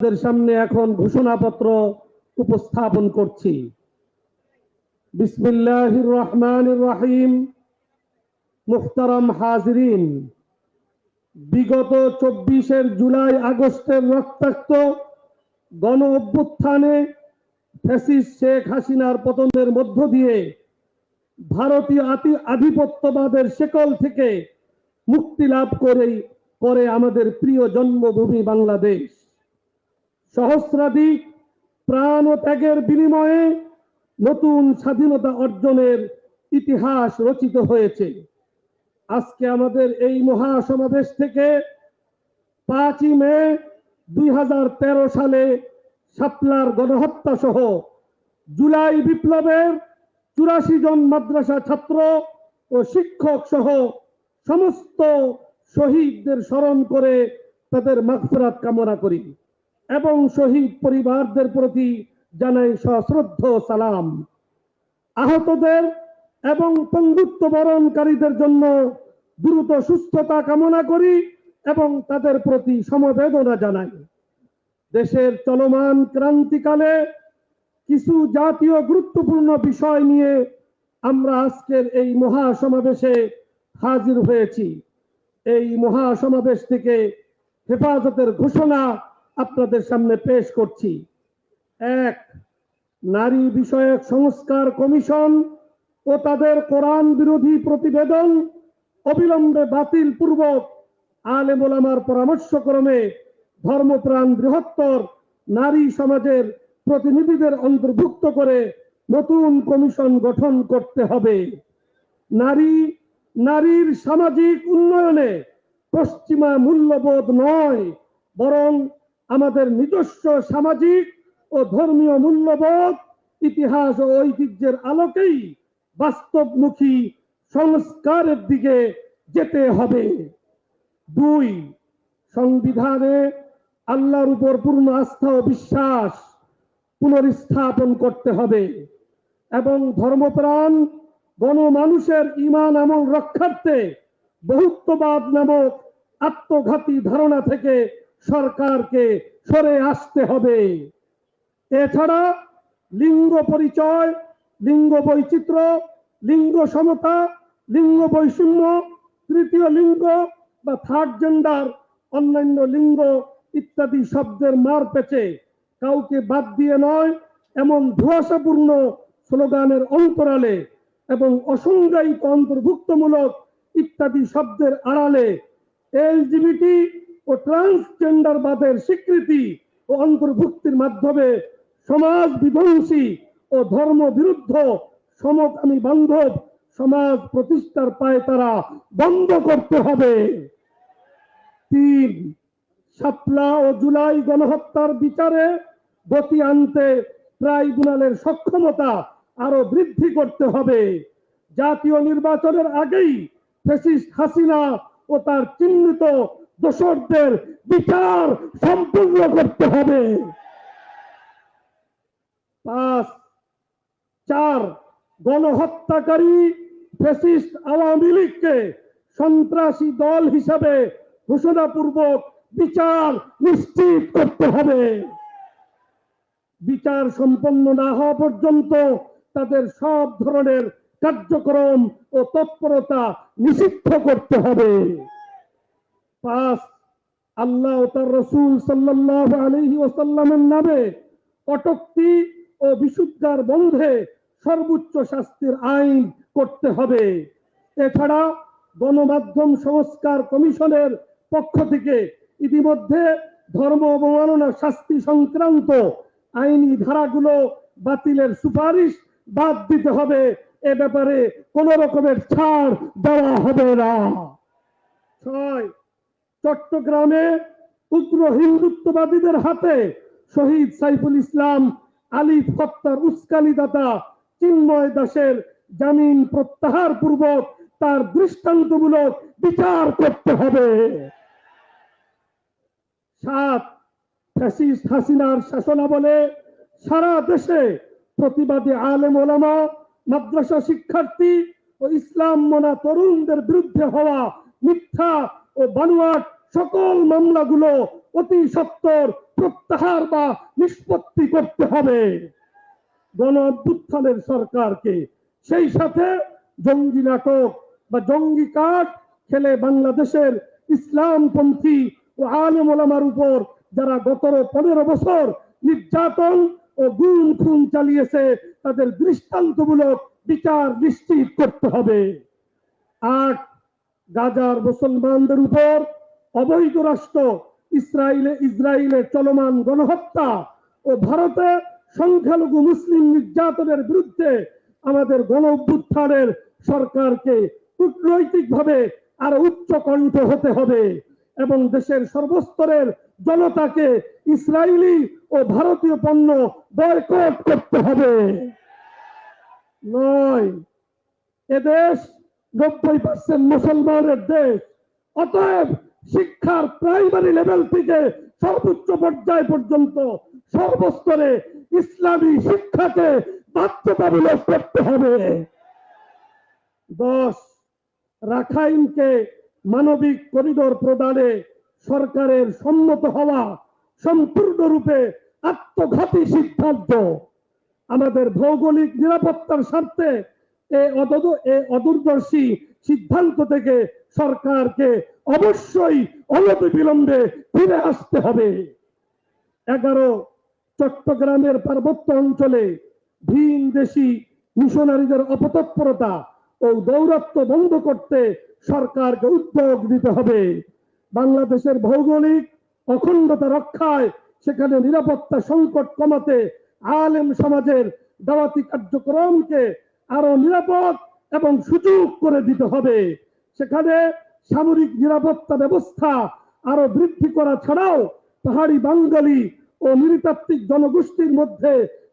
আপনাদের সামনে এখন ঘোষণাপত্র উপস্থাপন করছি। বিসমিল্লাহির রহমানির রহিম। মুখতারাম হাজরিন, বিগত চব্বিশের জুলাই আগস্টের রক্তাক্ত গণ অভ্যুত্থানে ফ্যাসিস্ট শেখ হাসিনার পতনের মধ্য দিয়ে ভারতীয় আধিপত্যবাদের শেকল থেকে মুক্তি লাভ করেই করে আমাদের প্রিয় জন্মভূমি বাংলাদেশ। সহস্রাধিক প্রাণ ও ত্যাগের বিনিময়ে নতুন স্বাধীনতা অর্জনের ইতিহাস রচিত হয়েছে। আজকে আমাদের এই মহাসমাবেশ থেকে পাঁচই মে দুই সালে শাপলার গণহত্যা সহ জুলাই বিপ্লবের চুরাশি জন মাদ্রাসা ছাত্র ও শিক্ষক সহ সমস্ত শহীদদের স্মরণ করে তাদের মাগফিরাত কামনা করি। এবং শহীদ পরিবারদের প্রতি জানাই সশ্রদ্ধ সালাম। আহতদের এবং পঙ্গুত্ব বরণকারীদের জন্য দ্রুত সুস্থতা কামনা করি এবং তাদের প্রতি সমবেদনা জানাই। দেশের চলমান ক্রান্তিকালে কিছু জাতীয় গুরুত্বপূর্ণ বিষয় নিয়ে আমরা আজকের এই মহাসমাবেশে হাজির হয়েছি। এই মহাসমাবেশ থেকে হেফাজতের ঘোষণা আপনাদের সামনে পেশ করছি। এক, নারী বিষয়ক সংস্কার কমিশন ও তাদের কোরআন বিরোধী প্রতিবেদন অবিলম্বে বাতিল পূর্বক আলেম ওলামার পরামর্শক্রমে ধর্মপ্রাণ বৃহত্তর নারী সমাজের প্রতিনিধিদের অন্তর্ভুক্ত করে নতুন কমিশন গঠন করতে হবে। নারী, নারীর সামাজিক উন্নয়নে পশ্চিমা মূল্যবোধ নয়, বরং আমাদের নিজস্ব সামাজিক ও ধর্মীয় মূল্যবোধ, ইতিহাস ও ঐতিহ্যের আলোকেই বাস্তবমুখী সংস্কারের দিকে যেতে হবে। দুই, সংবিধানে আল্লাহর উপর পূর্ণ আস্থা ও বিশ্বাস পুনরস্থাপন করতে হবে এবং ধর্মপ্রাণ গণমানুষের ইমান আমল রক্ষার্থে বহুত্ববাদ নামক আত্মঘাতী ধারণা থেকে সরকারকে সরে আসতে হবে। এছাড়া লিঙ্গ পরিচয়, লিঙ্গ বৈচিত্র্য, লিঙ্গ সমতা, লিঙ্গ বৈষম্য, তৃতীয় লিঙ্গ বা থার্ড জেন্ডার অন্যান্য লিঙ্গ ইত্যাদি শব্দের মার পেছে। কাউকে বাদ দিয়ে নয়, এমন ধোঁয়াশাপূর্ণ স্লোগানের অন্তরালে এবং অসংজ্ঞায়িত অন্তর্ভুক্তমূলক ইত্যাদি শব্দের আড়ালে এলজিবিটি ও ট্রান্সজেন্ডার বাদের স্বীকৃতি ও অন্তর্ভুক্তির মাধ্যমে সমাজ বিধ্বংসী ও ধর্ম বিরুদ্ধ সমকামী বান্ধব সমাজ প্রতিষ্ঠার পায় তারা বন্ধ করতে হবে। তিন, শাপলা ও জুলাই গণহত্যার বিচারে গতি আনতে ট্রাইব্যুনালের সক্ষমতা আরও বৃদ্ধি করতে হবে। জাতীয় নির্বাচনের আগেই ফেসিস্ট হাসিনা ও তার চিহ্নিত দোষরদের বিচার সম্পূর্ণ করতে হবে। পাঁচ, চার, গণহত্যাকারী ফেসিস্ট আওয়ামী লীগকে সন্ত্রাসী দল হিসাবে ঘোষণাপূর্বক বিচার নিশ্চিত করতে হবে। বিচার সম্পন্ন না হওয়া পর্যন্ত তাদের সব ধরনের কার্যক্রম ও তৎপরতা নিষিদ্ধ করতে হবে। আল্লাহ ও তার রসুল সাল্লাহ আলহি ওসাল্লামের নামে ও বিশুদ্ধার বন্ধে সর্বোচ্চ শাস্তির আইন করতে হবে। এছাড়া গণমাধ্যম সংস্কার কমিশনের পক্ষ থেকে ইতিমধ্যে ধর্ম অবমাননা শাস্তি সংক্রান্ত আইনি ধারাগুলো বাতিলের সুপারিশ বাদ দিতে হবে। এ ব্যাপারে কোন রকমের ছাড় দেওয়া হবে না। ছয় চট্টগ্রামে উগ্র হিন্দুত্ববাদীদের হাতে শহীদ সাইফুল ইসলাম, আলিফ হত্যার উস্কানিদাতা চিন্ময় দাসের জামিন প্রত্যাহার পূর্বক তার দৃষ্টান্তমূলক বিচার করতে হবে। সাত, ফ্যাসিস্ট হাসিনার সারা দেশে প্রতিবাদী মাদ্রাসা শিক্ষার্থী ও ইসলাম মনা তরুণদের বিরুদ্ধে হওয়া মিথ্যা ও বানুয়াট সকল মামলাগুলো অতি সত্তর প্রত্যাহার বা নিষ্পত্তি করতে হবে। গণ সরকারকে সেই সাথে জঙ্গি নাটক বা জঙ্গি কাঠ খেলে বাংলাদেশের ইসলামপন্থী ও আলেম ওলামার উপর যারা গত পনেরো বছর নির্যাতন ও গুম খুন চালিয়েছে, তাদের দৃষ্টান্তমূলক বিচার নিশ্চিত করতে হবে। আট গাজার মুসলমানদের উপর অবৈধ রাষ্ট্র ইসরায়েলে ইসরায়েলের চলমান গণহত্যা ও ভারতে সংখ্যালঘু মুসলিম নির্যাতনের বিরুদ্ধে আমাদের গণ অভ্যুত্থানের সরকারকে কূটনৈতিকভাবে আরও উচ্চ কণ্ঠ হতে হবে এবং দেশের সর্বস্তরের জনতাকে ইসরায়েলি ও ভারতীয় পণ্য বয়কট করতে হবে। নয়, এদেশ নব্বই পার্সেন্ট মুসলমানের দেশ। অতএব শিক্ষার প্রাইমারি লেভেল থেকে সর্বোচ্চ পর্যায় পর্যন্ত সর্বস্তরে ইসলামী শিক্ষাকে বাধ্যতামূলক করতে হবে। দশ, রাখাইনকে মানবিক করিডোর প্রদানে সরকারের সম্মত হওয়া সম্পূর্ণরূপে আত্মঘাতী সিদ্ধান্ত। আমাদের ভৌগোলিক নিরাপত্তার স্বার্থে অদূরদর্শী সিদ্ধান্ত থেকে সরকারকে অবশ্যই অনতিবিলম্বে ফিরে আসতে হবে। এগারো, চট্টগ্রামের পার্বত্য অঞ্চলে ভিন দেশি মিশনারিদের অপতৎপরতা ও দৌরাত্ম বন্ধ করতে সরকারকে উদ্যোগ দিতে হবে। বাংলাদেশের ভৌগোলিক অখণ্ডতা রক্ষায় সেখানে নিরাপত্তা সংকট কমাতে আলেম সমাজের দাওয়াতি কার্যক্রমকে আরও নিরাপদ এবং সুযোগ করে দিতে হবে। সেখানে সামরিক নিরাপত্তা ব্যবস্থা আরও বৃদ্ধি করা ছাড়াও পাহাড়ি বাঙালি ও নৃতাত্ত্বিক জনগোষ্ঠীর মধ্যে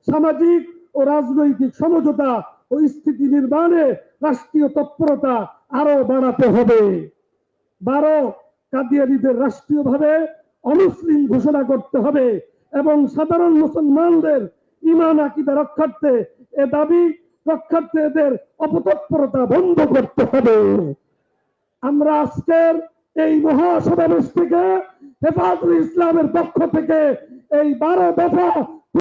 সামাজিক ও রাজনৈতিক সমঝোতা ও স্থিতি নির্মাণে রাষ্ট্রীয় তৎপরতা আরও বাড়াতে হবে। বারো, কাদিয়ানিদের রাষ্ট্রীয়ভাবে অমুসলিম ঘোষণা করতে হবে এবং সাধারণ মুসলমানদের ইমান, আকিদা রক্ষার্থে এ দাবি রক্ষার্থে এদের অপতৎপরতা বন্ধ করতে হবে। আমরা আজকের এই মহাসমাবেশ থেকে হেফাজুল ইসলামের পক্ষ থেকে এই বারো দফা